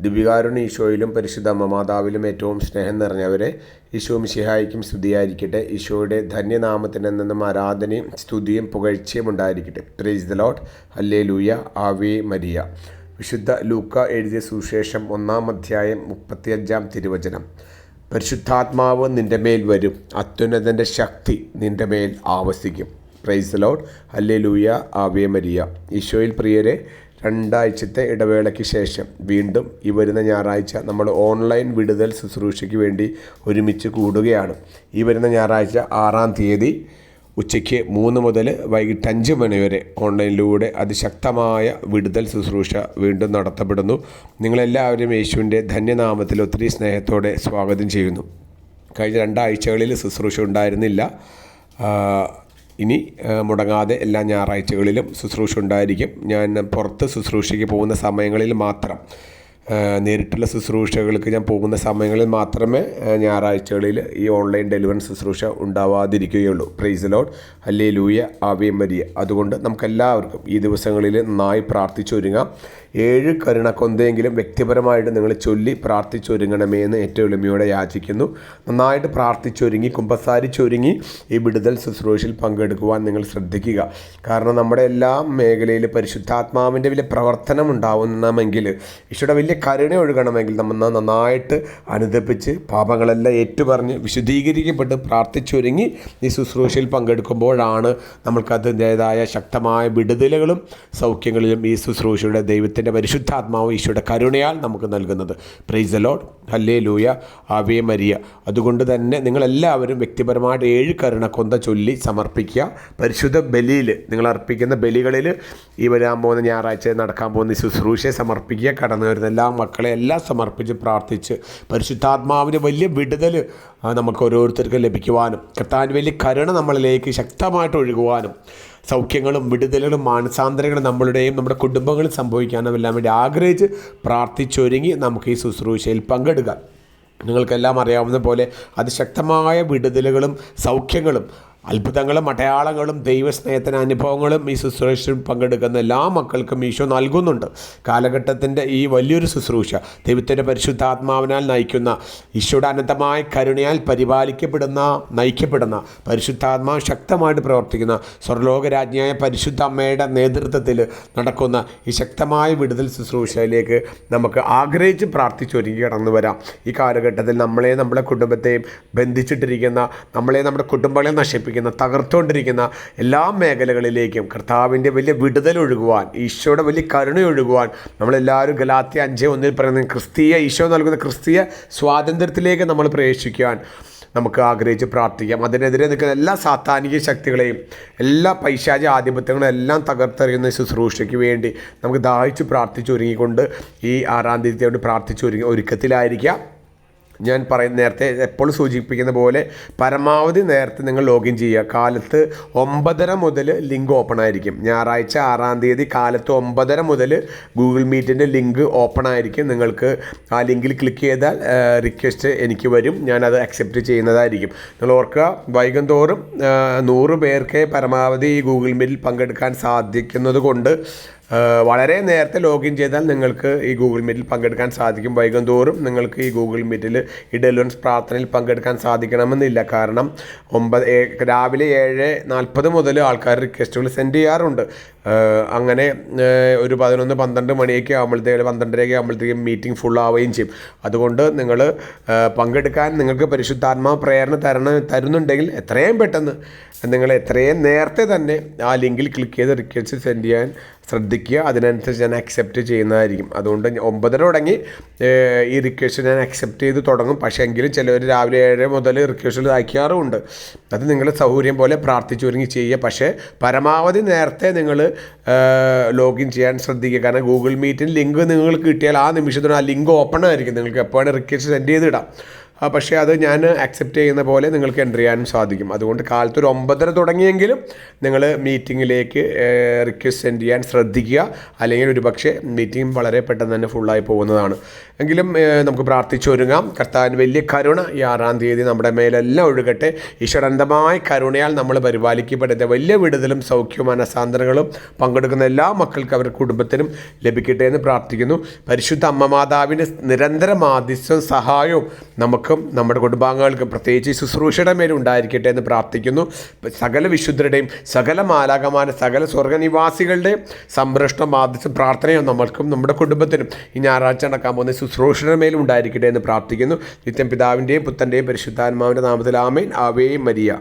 ദിവികാരുണ്യ ഈശോയിലും പരിശുദ്ധ മാതാവിലും ഏറ്റവും സ്നേഹം നിറഞ്ഞവരെ ഈശോ മിശിഹായിക്കും സ്തുതിയായിരിക്കട്ടെ. ഈശോയുടെ ധന്യനാമത്തിന് നിന്നും ആരാധനയും സ്തുതിയും പുകഴ്ചയും ഉണ്ടായിരിക്കട്ടെ. പ്രൈസ് ദ ലോട്ട് അല്ലേ ലൂയ ആവേ മരിയ വിശുദ്ധ ലൂക്ക എഴുതിയ സുശേഷം ഒന്നാം അധ്യായം മുപ്പത്തിയഞ്ചാം തിരുവചനം. പരിശുദ്ധാത്മാവ് നിന്റെ മേൽ വരും. അത്യുന്നതന്റെ ശക്തി നിന്റെ മേൽ ആവസിക്കും. പ്രൈസ് ലോഡ് അല്ലേ ലൂയ ആവേ മരിയ ഈശോയിൽ പ്രിയരെ രണ്ടാഴ്ചത്തെ ഇടവേളയ്ക്ക് ശേഷം വീണ്ടും ഈ വരുന്ന ഞായറാഴ്ച നമ്മൾ ഓൺലൈൻ വിടുതൽ ശുശ്രൂഷയ്ക്ക് വേണ്ടി ഒരുമിച്ച് കൂടുകയാണ്. ഈ വരുന്ന ഞായറാഴ്ച ആറാം തീയതി ഉച്ചയ്ക്ക് മൂന്ന് മുതൽ വൈകിട്ട് അഞ്ച് മണി വരെ ഓൺലൈനിലൂടെ അതിശക്തമായ വിടുതൽ ശുശ്രൂഷ വീണ്ടും നടത്തപ്പെടുന്നു. നിങ്ങളെല്ലാവരും യേശുവിന്റെ ധന്യനാമത്തിൽ ഒത്തിരി സ്നേഹത്തോടെ സ്വാഗതം ചെയ്യുന്നു. കഴിഞ്ഞ രണ്ടാഴ്ചകളിൽ ശുശ്രൂഷ ഉണ്ടായിരുന്നില്ല. ഇനി മുടങ്ങാതെ എല്ലാ ഞായറാഴ്ചകളിലും ശുശ്രൂഷ ഉണ്ടായിരിക്കും. ഞാൻ പുറത്ത് ശുശ്രൂഷയ്ക്ക് പോകുന്ന സമയങ്ങളിൽ മാത്രം. നേരിട്ടുള്ള ശുശ്രൂഷകൾക്ക് ഞാൻ പോകുന്ന സമയങ്ങളിൽ മാത്രമേ ഞായറാഴ്ചകളിൽ ഈ ഓൺലൈൻ ഡെലിവറി ശുശ്രൂഷ ഉണ്ടാവാതിരിക്കുകയുള്ളൂ. പ്രൈസ് ലോഡ് അല്ലേ ലൂയ ആവേ മരിയ അതുകൊണ്ട് നമുക്കെല്ലാവർക്കും ഈ ദിവസങ്ങളിൽ നന്നായി പ്രാർത്ഥിച്ചൊരുങ്ങാം. ഏഴ് കരുണക്കൊന്തെങ്കിലും വ്യക്തിപരമായിട്ട് നിങ്ങൾ ചൊല്ലി പ്രാർത്ഥിച്ചൊരുങ്ങണമേ എന്ന് ഏറ്റവും എളിമയോടെ യാചിക്കുന്നു. നന്നായിട്ട് പ്രാർത്ഥിച്ചൊരുങ്ങി കുമ്പസാരിച്ചൊരുങ്ങി ഈ വിടുതൽ ശുശ്രൂഷയിൽ പങ്കെടുക്കുവാൻ നിങ്ങൾ ശ്രദ്ധിക്കുക. കാരണം നമ്മുടെ എല്ലാ മേഖലയിൽ പരിശുദ്ധാത്മാവിന്റെ വലിയ പ്രവർത്തനം ഉണ്ടാവുന്നമെങ്കിൽ ഈശോയുടെ വലിയ കരുണ ഒഴുകണമെങ്കിൽ നമ്മൾ നന്നായിട്ട് അനുദപ്പിച്ച് പാപങ്ങളെല്ലാം ഏറ്റുപറഞ്ഞ് വിശുദ്ധീകരിക്കപ്പെട്ട് പ്രാർത്ഥിച്ചൊരുങ്ങി ഈ ശുശ്രൂഷയിൽ പങ്കെടുക്കുമ്പോഴാണ് നമ്മൾക്കതിന്റേതായ ശക്തമായ വിടുതലുകളും സൗഖ്യങ്ങളിലും ഈ ശുശ്രൂഷയുടെ ദൈവത്തിന്റെ പരിശുദ്ധാത്മാവ് ഈശോയുടെ കരുണയാൽ നമുക്ക് നൽകുന്നത്. പ്രൈസ് ലോഡ് ഹല്ലേ ലൂയ ആവേ മരിയ. അതുകൊണ്ട് തന്നെ നിങ്ങളെല്ലാവരും വ്യക്തിപരമായിട്ട് ഏഴ് കരുണക്കൊന്ത ചൊല്ലി സമർപ്പിക്കുക. പരിശുദ്ധ ബലിയിൽ നിങ്ങൾ അർപ്പിക്കുന്ന ബലികളിൽ ഈ വരാൻ പോകുന്ന ഞായറാഴ്ച നടക്കാൻ പോകുന്ന ശുശ്രൂഷയെ സമർപ്പിക്കുക. കടന്നു വരുന്ന എല്ലാ മക്കളെ എല്ലാം സമർപ്പിച്ച് പ്രാർത്ഥിച്ച് പരിശുദ്ധാത്മാവിന് വലിയ വിടുതൽ നമുക്ക് ഓരോരുത്തർക്കും ലഭിക്കുവാനും കർത്താൻ വലിയ കരുണ നമ്മളിലേക്ക് ശക്തമായിട്ട് ഒഴുകുവാനും സൗഖ്യങ്ങളും വിടുതലുകളും മാനസാന്തരങ്ങളും നമ്മളുടെയും നമ്മുടെ കുടുംബങ്ങളും സംഭവിക്കാനും എല്ലാം വേണ്ടി ആഗ്രഹിച്ച് പ്രാർത്ഥിച്ചൊരുങ്ങി നമുക്ക് ഈ ശുശ്രൂഷയിൽ പങ്കെടുക്കാം. നിങ്ങൾക്കെല്ലാം അറിയാവുന്ന പോലെ അതിശക്തമായ വിടുതലുകളും സൗഖ്യങ്ങളും അത്ഭുതങ്ങളും അടയാളങ്ങളും ദൈവസ്നേഹത്തിന് അനുഭവങ്ങളും ഈ ശുശ്രൂഷയിൽ പങ്കെടുക്കുന്ന എല്ലാ മക്കൾക്കും ഈശോ നൽകുന്നുണ്ട്. കാലഘട്ടത്തിന്റെ ഈ വലിയൊരു ശുശ്രൂഷ ദൈവത്തിന്റെ പരിശുദ്ധാത്മാവിനാൽ നയിക്കുന്ന ഈശോയുടെ അനന്തമായ കരുണയാൽ പരിപാലിക്കപ്പെടുന്ന നയിക്കപ്പെടുന്ന പരിശുദ്ധാത്മാവ് ശക്തമായിട്ട് പ്രവർത്തിക്കുന്ന സ്വർലോകരാജ്ഞിയായ പരിശുദ്ധ അമ്മയുടെ നേതൃത്വത്തിൽ നടക്കുന്ന ഈ ശക്തമായ വിടുതൽ ശുശ്രൂഷയിലേക്ക് നമുക്ക് ആഗ്രഹിച്ച് പ്രാർത്ഥിച്ചൊരുങ്ങി കടന്നു വരാം. ഈ കാലഘട്ടത്തിൽ നമ്മളെ നമ്മുടെ കുടുംബത്തെയും ബന്ധിച്ചിട്ടിരിക്കുന്ന നമ്മളെ നമ്മുടെ കുടുംബങ്ങളെ നശിപ്പിക്കുന്ന തകർത്തുകൊണ്ടിരിക്കുന്ന എല്ലാ മേഖലകളിലേക്കും കർത്താവിന്റെ വലിയ വിടുതൽ ഒഴുകുവാൻ ഈശോയുടെ വലിയ കരുണ ഒഴുകുവാൻ നമ്മളെല്ലാവരും ഗലാത്തി അഞ്ച് ഒന്നിൽ പറയുന്ന ക്രിസ്തീയ ഈശോ നൽകുന്ന ക്രിസ്തീയ സ്വാതന്ത്ര്യത്തിലേക്ക് നമ്മൾ പ്രവേശിക്കുവാൻ നമുക്ക് ആഗ്രഹിച്ച് പ്രാർത്ഥിക്കാം. അതിനെതിരെ നിൽക്കുന്ന എല്ലാ സാത്താനിക ശക്തികളെയും എല്ലാ പൈശാച ആധിപത്യങ്ങളും എല്ലാം തകർത്തെറിയുന്ന ശുശ്രൂഷയ്ക്ക് വേണ്ടി നമുക്ക് ദാഹിച്ച് പ്രാർത്ഥിച്ചൊരുങ്ങിക്കൊണ്ട് ഈ ആറാം തീയതി കൊണ്ട് പ്രാർത്ഥിച്ചൊരുങ്ങി ഒരുക്കത്തിലായിരിക്കാം. ഞാൻ പറയുന്ന നേരത്തെ എപ്പോഴും സൂചിപ്പിക്കുന്ന പോലെ പരമാവധി നേരത്തെ നിങ്ങൾ ലോഗിൻ ചെയ്യുക. കാലത്ത് ഒമ്പതര മുതൽ ലിങ്ക് ഓപ്പൺ ആയിരിക്കും. ഞായറാഴ്ച ആറാം തീയതി കാലത്ത് ഒമ്പതര മുതൽ ഗൂഗിൾ മീറ്റിന്റെ ലിങ്ക് ഓപ്പൺ ആയിരിക്കും. നിങ്ങൾക്ക് ആ ലിങ്കിൽ ക്ലിക്ക് ചെയ്താൽ റിക്വസ്റ്റ് എനിക്ക് വരും. ഞാനത് അക്സെപ്റ്റ് ചെയ്യുന്നതായിരിക്കും. നിങ്ങൾ ഓർക്കുക വൈകുന്തോറും നൂറ് പേർക്ക് പരമാവധി ഗൂഗിൾ മീറ്റിൽ പങ്കെടുക്കാൻ സാധിക്കുന്നത് കൊണ്ട് വളരെ നേരത്തെ ലോഗിൻ ചെയ്താൽ നിങ്ങൾക്ക് ഈ ഗൂഗിൾ മീറ്റിൽ പങ്കെടുക്കാൻ സാധിക്കും. വൈകുന്തോറും നിങ്ങൾക്ക് ഈ ഗൂഗിൾ മീറ്റിൽ ഈ ഡെലിവൻസ് പ്രാർത്ഥനയിൽ പങ്കെടുക്കാൻ സാധിക്കണമെന്നില്ല. കാരണം ഒമ്പത് രാവിലെ ഏഴ് നാൽപ്പത് മുതൽ ആൾക്കാർ റിക്വസ്റ്റുകൾ സെൻഡ് ചെയ്യാറുണ്ട്. അങ്ങനെ ഒരു പതിനൊന്ന് പന്ത്രണ്ട് മണിയൊക്കെ ആകുമ്പോഴത്തേക്ക് പന്ത്രണ്ടരയൊക്കെ ആകുമ്പോഴത്തേക്കും മീറ്റിംഗ് ഫുൾ ആവുകയും ചെയ്യും. അതുകൊണ്ട് നിങ്ങൾ പങ്കെടുക്കാൻ നിങ്ങൾക്ക് പരിശുദ്ധാത്മാ പ്രേരണ തരണം തരുന്നുണ്ടെങ്കിൽ എത്രയും പെട്ടെന്ന് നിങ്ങൾ എത്രയും നേരത്തെ തന്നെ ആ ലിങ്കിൽ ക്ലിക്ക് ചെയ്ത് റിക്വസ്റ്റ് സെൻഡ് ചെയ്യാൻ ശ്രദ്ധിക്കുക. അതിനനുസരിച്ച് ഞാൻ അക്സെപ്റ്റ് ചെയ്യുന്നതായിരിക്കും. അതുകൊണ്ട് ഒമ്പതര തുടങ്ങി. ഈ റിക്വസ്റ്റ് ഞാൻ അക്സെപ്റ്റ് ചെയ്ത് തുടങ്ങും. പക്ഷേ എങ്കിലും ചിലവർ രാവിലെ ഏഴ് മുതൽ റിക്വസ്റ്റുകൾ അയക്കാറുമുണ്ട് അത് നിങ്ങൾ സൗകര്യം പോലെ പ്രാർത്ഥിച്ചു ഒരുങ്ങി ചെയ്യുക. പക്ഷേ പരമാവധി നേരത്തെ നിങ്ങൾ ലോഗിൻ ചെയ്യാൻ ശ്രദ്ധിക്കുക. കാരണം ഗൂഗിൾ മീറ്റിന് ലിങ്ക് നിങ്ങൾക്ക് കിട്ടിയാൽ ആ നിമിഷത്തിന് ആ ലിങ്ക് ഓപ്പൺ ആയിരിക്കും. നിങ്ങൾക്ക് എപ്പോഴാണ് റിക്വസ്റ്റ് സെൻഡ് ചെയ്തിടാം പക്ഷേ അത് ഞാൻ അക്സെപ്റ്റ് ചെയ്യുന്ന പോലെ നിങ്ങൾക്ക് എന്റർ ചെയ്യാനും സാധിക്കും. അതുകൊണ്ട് കാലത്ത് ഒരു ഒമ്പതര തുടങ്ങിയെങ്കിലും നിങ്ങൾ മീറ്റിങ്ങിലേക്ക് റിക്വസ്റ്റ് സെൻഡ് ചെയ്യാൻ ശ്രദ്ധിക്കുക. അല്ലെങ്കിൽ ഒരു പക്ഷേ മീറ്റിംഗ് വളരെ പെട്ടെന്ന് തന്നെ ഫുള്ളായി പോകുന്നതാണ്. എങ്കിലും നമുക്ക് പ്രാർത്ഥിച്ചൊരുങ്ങാം കർത്താവിന് വലിയ കരുണ ഈ ആറാം തീയതി നമ്മുടെ മേലെല്ലാം ഒഴുകട്ടെ. ഈശ്വരന്തമായ കരുണയാൽ നമ്മൾ പരിപാലിക്കപ്പെടുന്ന വലിയ വിടുതലും സൗഖ്യവും മനസാന്തരങ്ങളും പങ്കെടുക്കുന്ന എല്ലാ മക്കൾക്കും അവരുടെ കുടുംബത്തിനും ലഭിക്കട്ടെ എന്ന് പ്രാർത്ഥിക്കുന്നു. പരിശുദ്ധ അമ്മ മാതാവിന്റെ നിരന്തര സഹായവും നമുക്കും നമ്മുടെ കുടുംബാംഗങ്ങൾക്കും പ്രത്യേകിച്ച് ശുശ്രൂഷയുടെ മേലും ഉണ്ടായിരിക്കട്ടെ എന്ന് പ്രാർത്ഥിക്കുന്നു. സകല വിശുദ്ധരുടെയും സകല മാലാകമാന സകല സ്വർഗനിവാസികളുടെയും സംരക്ഷണം ബാധിച്ച പ്രാർത്ഥനയും നമ്മൾക്കും നമ്മുടെ കുടുംബത്തിനും ഈ ഞായറാഴ്ച നടക്കാൻ പോകുന്ന ശുശ്രൂഷയുടെ മേലും ഉണ്ടായിരിക്കട്ടെ എന്ന് പ്രാർത്ഥിക്കുന്നു. നിത്യം പിതാവിന്റെയും പുത്തന്റെയും പരിശുദ്ധാത്മാവിന്റെ നാമത്തിൽ ആമേൻ. Ave Maria.